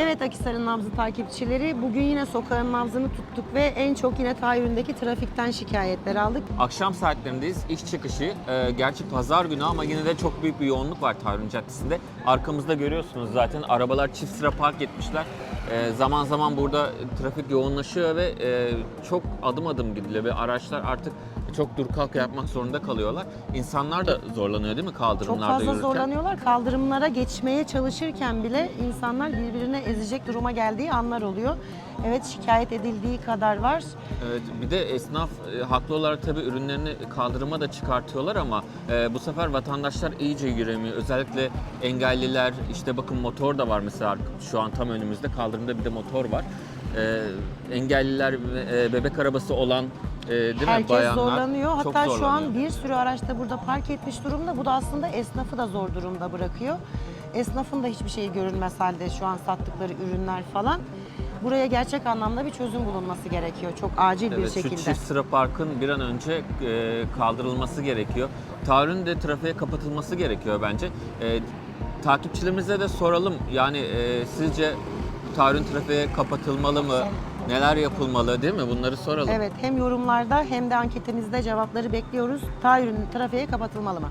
Evet Akisar'ın nabzı takipçileri bugün yine sokağın nabzını tuttuk ve en çok yine Tayyürü'ndeki trafikten şikayetler aldık. Akşam saatlerindeyiz. İş çıkışı. Ee, gerçi pazar günü ama yine de çok büyük bir yoğunluk var Tarhun Caddesi'nde. Arkamızda görüyorsunuz zaten arabalar çift sıra park etmişler. Ee, zaman zaman burada trafik yoğunlaşıyor ve e, çok adım adım gidiliyor ve araçlar artık çok dur kalk yapmak zorunda kalıyorlar. İnsanlar da zorlanıyor değil mi Çok kaldırımlarda fazla yürürken? zorlanıyorlar. Kaldırımlara geçmeye çalışırken bile insanlar birbirine ezecek duruma geldiği anlar oluyor. Evet şikayet edildiği kadar var. Evet, bir de esnaf e, haklı olarak tabii ürünlerini kaldırıma da çıkartıyorlar ama e, bu sefer vatandaşlar iyice giremiyor. Özellikle engelliler, işte bakın motor da var mesela şu an tam önümüzde kaldırımda bir de motor var. E, engelliler, ve, e, bebek arabası olan e, değil mi Herkes bayanlar zorlanıyor. çok Hatta şu zorlanıyor. an bir sürü araçta burada park etmiş durumda. Bu da aslında esnafı da zor durumda bırakıyor. Esnafın da hiçbir şey görünmez halde şu an sattıkları ürünler falan. Buraya gerçek anlamda bir çözüm bulunması gerekiyor. Çok acil bir Evet, şekilde. Şu çift sıra parkın bir an önce e, kaldırılması gerekiyor. Tarih'in de trafiğe kapatılması gerekiyor bence. E, takipçilerimize de soralım. Yani e, sizce Tarih'in trafiğe kapatılmalı mı? Neler yapılmalı değil mi? Bunları soralım. Evet hem yorumlarda hem de anketimizde cevapları bekliyoruz. Tayyürün trafiğe kapatılmalı mı?